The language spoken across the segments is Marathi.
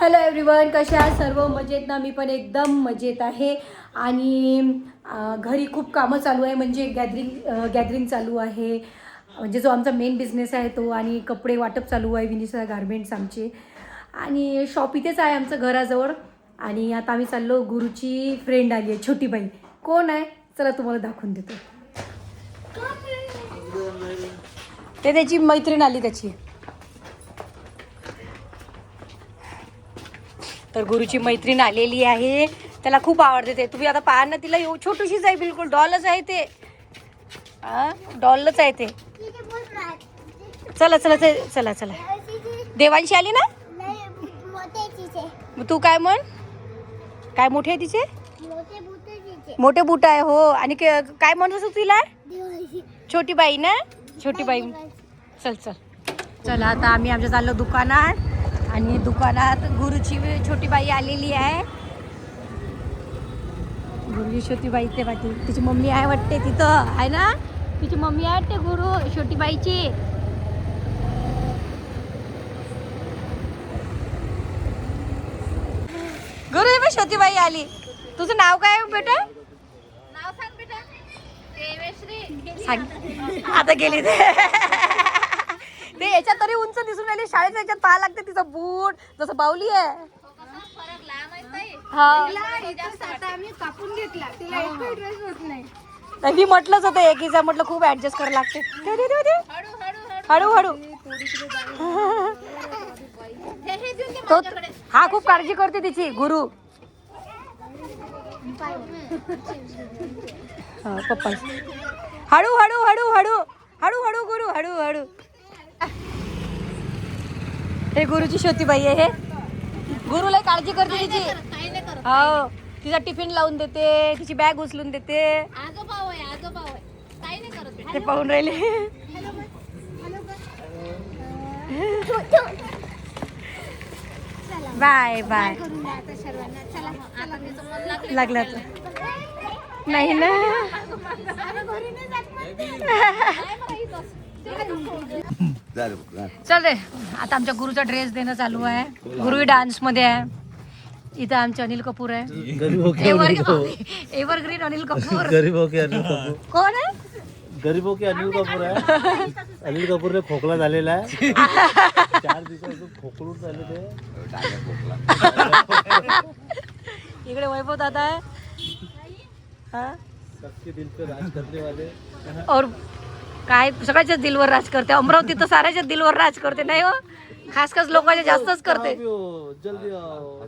हॅलो एव्हरीवन कशा आहात? सर्व मजेत ना? मी पण एकदम मजेत आहे. आणि घरी खूप कामं चालू आहे. म्हणजे गॅदरिंग गॅदरिंग चालू आहे. म्हणजे जो आमचा मेन बिझनेस आहे तो आणि कपडे वाटप चालू आहे विनिसा गार्मेंट्स आमचे. आणि शॉप इथेच आहे आमचं घराजवळ. आणि आता आम्ही चाललो गुरुची फ्रेंड आली आहे छोटी बाई कोण आहे? चला तुम्हाला दाखवून देतो. ते त्याची मैत्रीण आली त्याची. तर गुरुची मैत्रीण आलेली आहे. त्याला खूप आवडते ते. तुम्ही आता पाहा ना तिला एव- छोटीशीच आहे बिलकुल. डॉलच आहे ते. हा डॉलच आहे ते. चला चला चला चला चला. देवांशी आली ना? मग तू काय म्हण? काय मोठे आहे तिचे? मोठे बूट आहे हो. आणि काय म्हणत असू तिला? छोटी बाई ना? छोटी बाई. चल चल. चला आता आम्ही आमच्या चाललो दुकानात. आणि दुकानात गुरुची छोटी बाई आलेली आहे. गुरुची छोटी बाई ते वाटते तिची मम्मी आहे वाटते तिथं आहे ना? तिची मम्मी आहे वाटते गुरु छोटी बाईची. गुरु बघ छोटी बाई आली. तुझं नाव काय आहे बेटा? नाव सांग बेटा. देवेश्री. सांग. आता गेली ते. ते याच्यात तरी उंच दिसून राहिली. शाळेच्या याच्यात पाहा लागते तिचं बूट. जसं बावली आहे. हा. कापून घेतला तिला एकही ड्रेस होत नाही मी म्हटलंच होतं एकीचा म्हटलं खूप ऍडजस्ट करावं लागते. दे, दे, दे, दे. तो हा खूप काळजी करते तिची गुरु. हा, पप्पा. हळू हळू हळू हळू. हळू हळू गुरु. हळू हळू. हे गुरुची छोटी बाई आहे हे. गुरुला काळजी करते तिची. हो तिचा टिफिन लावून देते तिची बॅग उचलून देते. ते पाहून राहिले. Bye bye. मन लागलं. नाही ना? चल रे आता आमच्या गुरुचा ड्रेस देणं चालू आहे. गुरु डान्समध्ये आहे. इथं आमचे अनिल कपूर आहे. गरीबों के एव्हर अनिल कपूर. एव्हरग्रीन अनिल कपूर. गरीबों के अनिल कपूर. कोण आहे? गरीबों के अनिल कपूर आहे. अनिल कपूरने खोकला झालेला आहे. चार दिवसापासून खोकलून झाले ते. इकडे वैभव दादा आहे. हा? सबके दिल पे राज करने वाले और काय सगळ्याच्याच दिलवर राज करते. अमरावती तर साऱ्याच्याच दिलवर राज करते नाही हो? खास खास लोकांच्या जास्तच करते. हो, आओ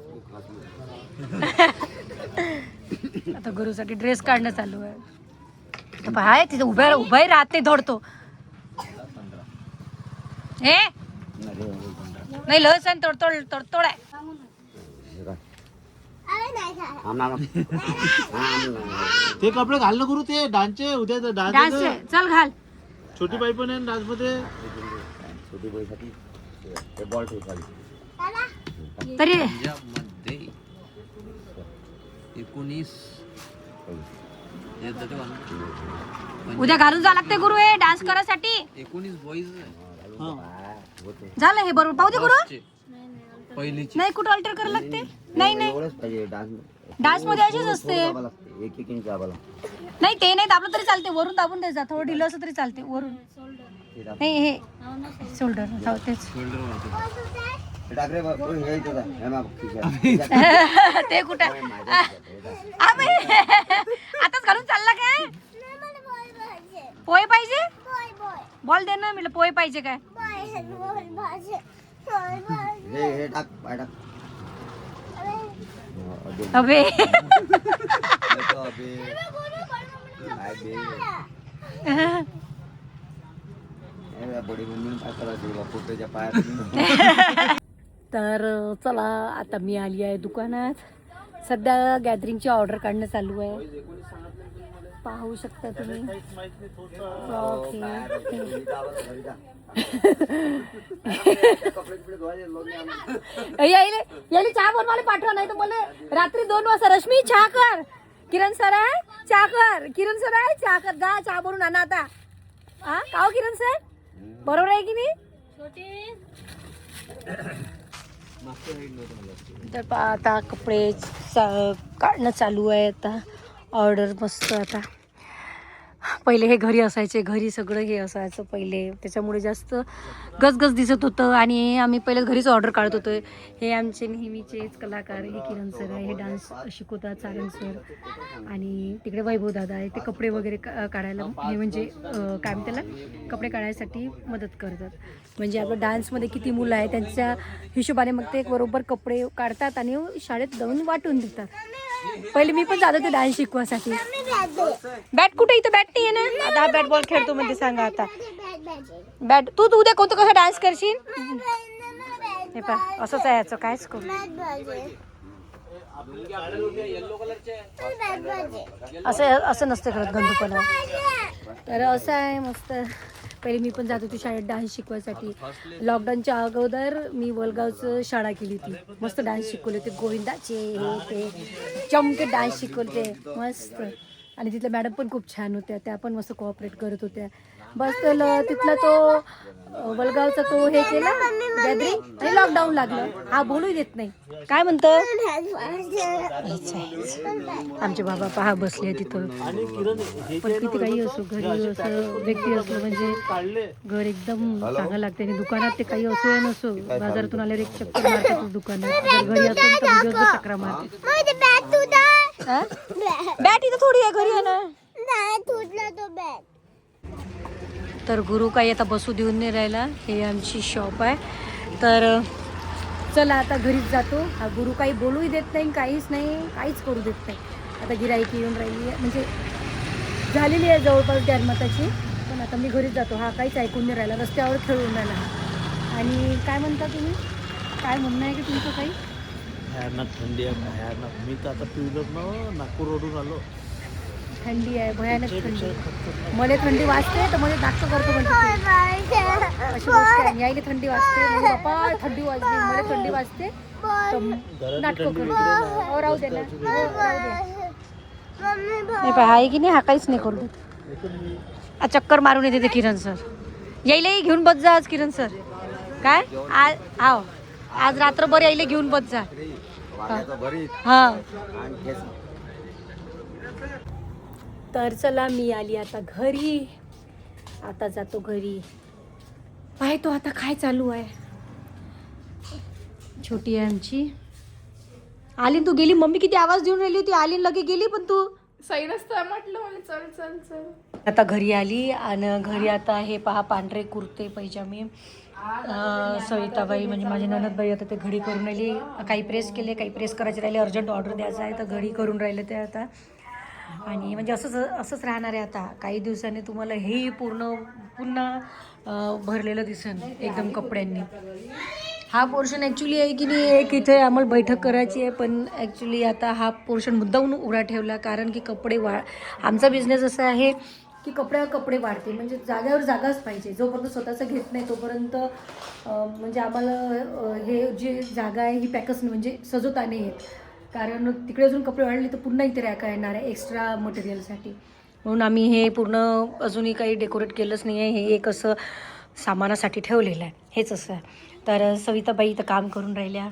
आता गुरुसाठी ड्रेस काढणं चालू आहे. पाय तिथं उभ्या उभाही राहत नाही धडतो हे नाही लसण तडतोड तडतोड आहे. ते कपडे घालणं करू ते डान्सचे उद्या डान्स चल घाल. छोटी बाई पण आहे डान्समध्ये तरी. मध्ये एकोणीस. हे जाते का? उद्या घालून जा लागते गुरु हे डान्स करायसाठी. एकोणीस बॉईज झालं हे बरोबर. पाहू दे गुरु. पहिलीची. नाही कुठं अल्टर करायला लागते? नाही नाही डान्स मध्ये असेच असते. एक एक इंच दाबाला नाही ते नाही दाबलं तरी चालते. वरून दाबून द्यायचा थोडं ढिलं असं तरी चालते. वरून. नाही हे. शोल्डर तेच. हे हे. हे माग, खिशात. ते कुठं? आबे, आताच घालून चालला काय? पोहे पाहिजे? बॉल दे ना म्हटलं पोहे पाहिजे काय? हे हे टाक. पाय टाक हो, दे. अबे नको अबे. काय बे. हे बडी मम्मीने काय करायचं बा, पोट्याच्या पायात तर चला आता मी आली आहे दुकानात. सध्या गॅदरिंगची ऑर्डर काढणं चालू आहे. पाहू शकता तुम्ही. यायले यायले चहा बनवायला पाठवा नाही तर बोले रात्री दोन वाजता रश्मी चहा कर. किरण सर आहे चहा कर. किरण सर आहे चहा कर. जा चहा बनवून आणा आता. हा का हो किरण सर? बरोबर आहे की नाही? तर आता कपडे चा- काढणं चालू आहे आता. ऑर्डर मस्त आता. पहिले हे घरी असायचे घरी सगळं हे असायचं पहिले. त्याच्यामुळे जास्त गजगज दिसत होतं आणि आम्ही पहिले घरीच ऑर्डर काढत होतो हे आमचे नेहमीचेच कलाकार हे किरण सर आहे हे डान्स शिकवतात सारंग सर आणि तिकडे वैभव दादा आहे ते कपडे वगैरे काढायला हे म्हणजे काय म्हणते त्याला? कपडे काढायसाठी मदत करतात. म्हणजे आपलं डान्समध्ये किती मुलं आहे त्यांच्या हिशोबाने मग ते एक बरोबर कपडे काढतात आणि शाळेत जाऊन वाटून देतात. पहिले मी पण जात होते डान्स शिकवासाठी. बॅट कुठे? इथं बॅट नाही ना? आता बॅट बॉल खेळतो म्हणजे सांगा आता. बॅट तू तू उद्या कोणतं कसं डान्स करशील? हे पा असंच आहे याचं कायच करू असं असं नसतं करत गंधूपणा तर असं आहे मस्त. पहिले मी पण जात होती शाळेत डान्स शिकवायसाठी. लॉकडाऊनच्या अगोदर मी वलगावचं शाळा केली होती. मस्त डान्स शिकवले होते. गोविंदाचे हे ते. चमके डान्स शिकवले मस्त. आणि तिथल्या मॅडम पण खूप छान होत्या. त्या पण मस्त कोऑपरेट करत होत्या. बस तर तिथला तो वलगावचा तो हे केला गॅदरिंग आणि लॉकडाऊन लागलं. हा बोलू देत नाही. काय म्हणतं? आमचे बाबा पहा बसले तिथं. पण किती काही असो घरी असं व्यक्ती असो म्हणजे घर एकदम चांगलं लागते आणि दुकानात ते काही असो या नसो बाजारातून आल्यावर एक चक्कर मारतात दुकानात. जर घरी असेल तर चक्रा मारते बॅट इथं थोडी आहे घरी आहे ना? तर गुरु काही आता बसू देऊन नाही राहिला हे आमची शॉप आहे. तर चला आता घरीच जातो. हा गुरु काही बोलूही देत नाही काहीच नाही काहीच करू देत नाही. आता गिराईकी येऊन राहिली आहे. म्हणजे झालेली आहे जवळपास गॅरमाताची पण आता मी घरीच जातो. हा काहीच ऐकून नाही राहिला. रस्त्यावर खेळून राहिला. आणि काय म्हणता तुम्ही? काय म्हणणं आहे की तुमचं काही? ह्यांना थंडी आहे ह्यांना मी तर आता पिवलोच ना नागपूर रोडून आलो. थंडी आहे भयानक थंडी. मला थंडी वाजते तर मला नाटकं करतो म्हणते आहे. यायला थंडी वाजते. म्हणजे बाप्पा थंडी वाजते मला थंडी वाजते. तर नाटकं करतो हो, राहू दे ना. हो, नाही आहे की नाही हा काहीच नाही करू देत. आ, चक्कर मारून येते ते किरण सर. यायलाही घेऊन बस जा आज किरण सर. काय? आज हाव आज रात्रभर यायला घेऊन बस जा. हा. तर चला मी आली आता घरी. आता जातो घरी. पाहतो आता काय चालू आहे? छोटी आहे आमची. आली न तू? गेली? मम्मी किती आवाज देऊन राहिली होती. आली लगे गेली पण तू. सही नसतं म्हटलं मला. चल चल चल. आता घरी आली. आणि घरी आता हे पहा पांढरे कुर्ते पैजामे. सविताबाई म्हणजे माझी ननदबाई आता ते घडी करून राहिली. काही प्रेस केले काही प्रेस करायचे राहिले. अर्जंट ऑर्डर द्यायचं आहे तर घडी करून राहिले ते आता. आणि म्हणजे असंच असंच राहणार आहे आता. काही दिवसांनी तुम्हाला हे पूर्ण पुन्हा भरलेलं दिसेल एकदम कपड्यांनी. हा पोर्शन ॲक्च्युली आहे की नाही एक इथे आम्हाला बैठक करायची आहे पण ॲक्च्युली आता हा पोर्शन मुद्दाहून उघडा ठेवला कारण की कपडे वा आमचा बिझनेस असा आहे की कपड्यावर कपडे वाढते. म्हणजे जाग्यावर जागाच पाहिजे. जोपर्यंत स्वतःचं घेत नाही तोपर्यंत म्हणजे आम्हाला हे जी जागा आहे ही पॅकच म्हणजे सजवता नाही येत. कारण तिकडे अजून कपडे वाढले तर पुन्हा इथे रॅका येणार आहे एक्स्ट्रा मटेरियलसाठी. म्हणून आम्ही हे पूर्ण अजूनही काही डेकोरेट केलंच नाही आहे. हे एक असं सामानासाठी ठेवलेलं आहे. हेच असं. आहे तर सविताबाई इथं काम करून राहिल्या.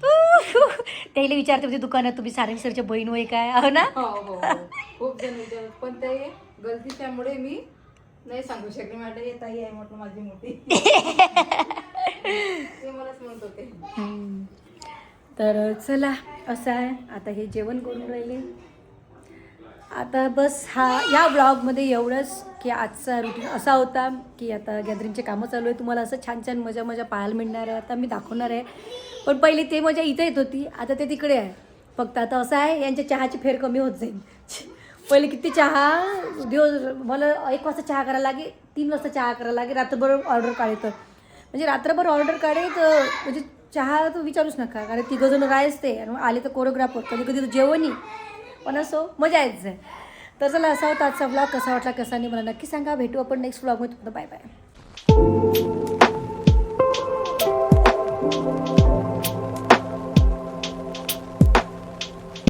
त्याला विचारते म्हणजे दुकानात तुम्ही सारंग सरच्या बहीण होय काय? हो ना? हो, हो, हो. खूप जण पण ते गलती त्यामुळे मी नाही सांगू शकले. मॅडम हे ताई आहे म्हटलं माझी मोठी. ते मलाच म्हणत होते. तर चला असं आहे. आता हे जेवण करून राहिले. आता बस हा या ब्लॉगमध्ये एवढंच की आजचा रुटीन असा होता की आता गॅदरिंगचे कामं चालू आहे. तुम्हाला असं छान छान मजा मजा पाहायला मिळणार आहे. आता मी दाखवणार आहे. पण पहिले ते मजा इथे येत होती. आता ते तिकडे आहे. फक्त आता असं आहे यांच्या चहाची फेर कमी होत जाईल. पहिले किती चहा? दिवस मला एक वाजता चहा करायला लागे तीन वाजता चहा करायला लागे रात्रभर ऑर्डर काढायचं म्हणजे रात्रभर ऑर्डर काढे म्हणजे चहा तर विचारूच नका कारण तिघं जण राहायच ते आणि मग आले तर कोरिओग्राफर कधी कधी तर जेवणही. पण असो मजा येत जाय तर चला असा होता आजचा ब्लॉग कसा वाटला कसा नाही मला नक्की सांगा. भेटू आपण नेक्स्ट ब्लॉगमध्ये बाय बाय